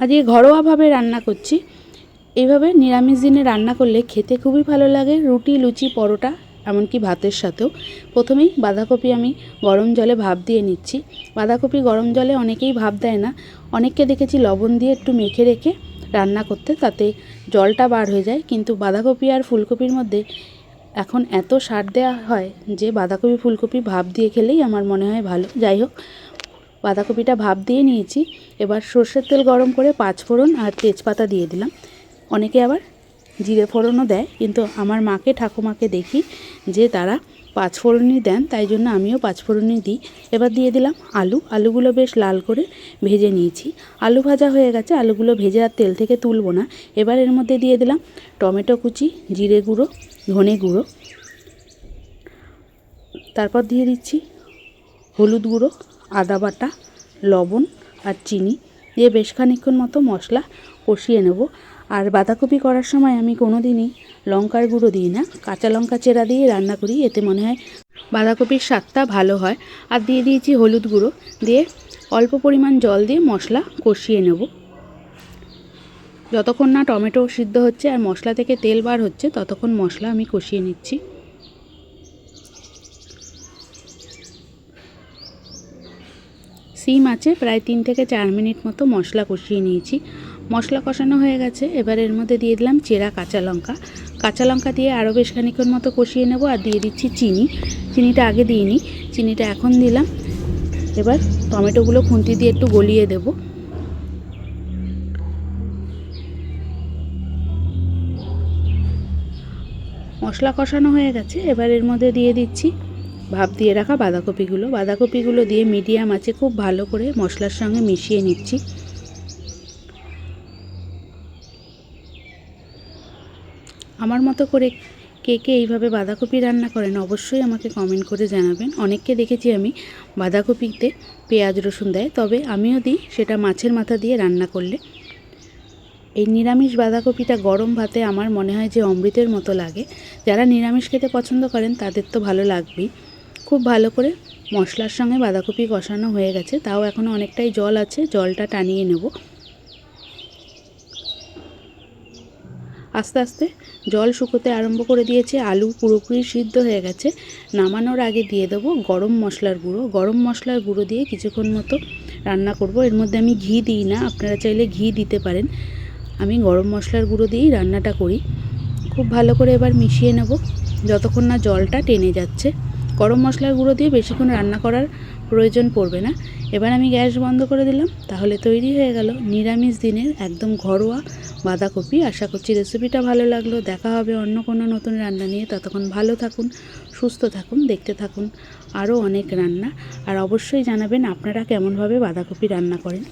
আজকে ঘরোয়াভাবে রান্না করছি। এইভাবে নিরামিষ দিনে রান্না করলে খেতে খুবই ভালো লাগে। রুটি, লুচি, পরোটা, এমনকি ভাতের সাথেও। প্রথমেই বাঁধাকপি আমি গরম জলে ভাপ দিয়ে নিচ্ছি। বাঁধাকপি গরম জলে অনেকেই ভাপ দেয় না। অনেককে দেখেছি লবণ দিয়ে একটু মেখে রেখে রান্না করতে, তাতে জলটা বার হয়ে যায়। কিন্তু বাঁধাকপি আর ফুলকপির মধ্যে এখন এত সার দেওয়া হয় যে, বাঁধাকপি, ফুলকপি ভাপ দিয়ে খেলেই আমার মনে হয় ভালো। যাই হোক বাঁধাকপিটা ভাপ দিয়ে নিয়েছি। এবার সর্ষের তেল গরম করে পাঁচ ফোড়ন আর তেজপাতা দিয়ে দিলাম। অনেকে আবার জিরে ফোড়নও দেয়, কিন্তু আমার মাকে, ঠাকুমাকে দেখি যে তারা পাঁচ ফোড়নই দেন, তাই জন্য আমিও পাঁচ ফোড়নই দিই। এবার দিয়ে দিলাম আলু। আলুগুলো বেশ লাল করে ভেজে নিয়েছি। আলু ভাজা হয়ে গেছে, আলুগুলো ভেজে আর তেল থেকে তুলবো না। এবার এর মধ্যে দিয়ে দিলাম টমেটো কুচি, জিরে গুঁড়ো, ধনে গুঁড়ো। তারপর দিয়ে দিচ্ছি হলুদ গুঁড়ো, আদা বাটা, লবণ আর চিনি দিয়ে বেশ খানিক্ষণ মতো মশলা কষিয়ে নেব। আর বাঁধাকপি করার সময় আমি কোনো দিনই লঙ্কার গুঁড়ো দিই না। কাঁচা লঙ্কা চেরা দিয়ে রান্না করি, এতে মনে হয় বাঁধাকপির স্বাদটা ভালো হয়। আর দিয়ে দিয়েছি হলুদ গুঁড়ো, দিয়ে অল্প পরিমাণ জল দিয়ে মশলা কষিয়ে নেব। যতক্ষণ না টমেটো সিদ্ধ হচ্ছে আর মশলা থেকে তেল বার হচ্ছে, ততক্ষণ মশলা আমি কষিয়ে নিচ্ছি। সিম আছে, প্রায় তিন থেকে চার মিনিট মতো মশলা কষিয়ে নিয়েছি। মশলা কষানো হয়ে গেছে, এবার এর মধ্যে দিয়ে দিলাম চেরা কাঁচা লঙ্কা। কাঁচা লঙ্কা দিয়ে আরও বেশ খানিক্ষণ মতো কষিয়ে নেব আর দিয়ে দিচ্ছি চিনি। চিনিটা আগে দিইনি, চিনিটা এখন দিলাম। এবার টমেটোগুলো খুন্তি দিয়ে একটু গলিয়ে দেব। মশলা কষানো হয়ে গেছে, এবার এর মধ্যে দিয়ে দিচ্ছি ভাপ দিয়ে রাখা বাঁধাকপিগুলো। বাঁধাকপিগুলো দিয়ে মিডিয়াম আছে, খুব ভালো করে মশলার সঙ্গে মিশিয়ে নিচ্ছি। আমার মতো করে কে কে এইভাবে বাঁধাকপি রান্না করেন অবশ্যই আমাকে কমেন্ট করে জানাবেন। অনেককে দেখেছি আমি বাঁধাকপিতে পেঁয়াজ রসুন দেয়, তবে আমিও দিই, সেটা মাছের মাথা দিয়ে রান্না করলে। এই নিরামিষ বাঁধাকপিটা গরম ভাতে আমার মনে হয় যে অমৃতের মতো লাগে। যারা নিরামিষ খেতে পছন্দ করেন, তাদের তো ভালো লাগবেই। খুব ভালো করে মশলার সঙ্গে বাঁধাকপি কষানো হয়ে গেছে, তাও এখনও অনেকটাই জল আছে, জলটা টানিয়ে নেব। আস্তে আস্তে জল শুকোতে আরম্ভ করে দিয়েছে, আলু পুরোপুরি সিদ্ধ হয়ে গেছে। নামানোর আগে দিয়ে দেবো গরম মশলার গুঁড়ো। গরম মশলার গুঁড়ো দিয়ে কিছুক্ষণ মতো রান্না করব। এর মধ্যে আমি ঘি দিই না, আপনারা চাইলে ঘি দিতে পারেন। আমি গরম মশলার গুঁড়ো দিয়েই রান্নাটা করি। খুব ভালো করে এবার মিশিয়ে নেব, যতক্ষণ না জলটা টেনে যাচ্ছে। গরম মশলার গুঁড়ো দিয়ে বেশিক্ষণ রান্না করার প্রয়োজন পড়বে না। এবার আমি গ্যাস বন্ধ করে দিলাম, তাহলে তৈরি হয়ে গেল নিরামিষ দিনের একদম ঘরোয়া বাঁধাকপি। আশা করছি রেসিপিটা ভালো লাগল। দেখা হবে অন্য কোনো নতুন রান্না নিয়ে। ততক্ষণ ভালো থাকুন, সুস্থ থাকুন, দেখতে থাকুন আরও অনেক রান্না। আর অবশ্যই জানাবেন আপনারা কেমনভাবে বাঁধাকপি রান্না করেন।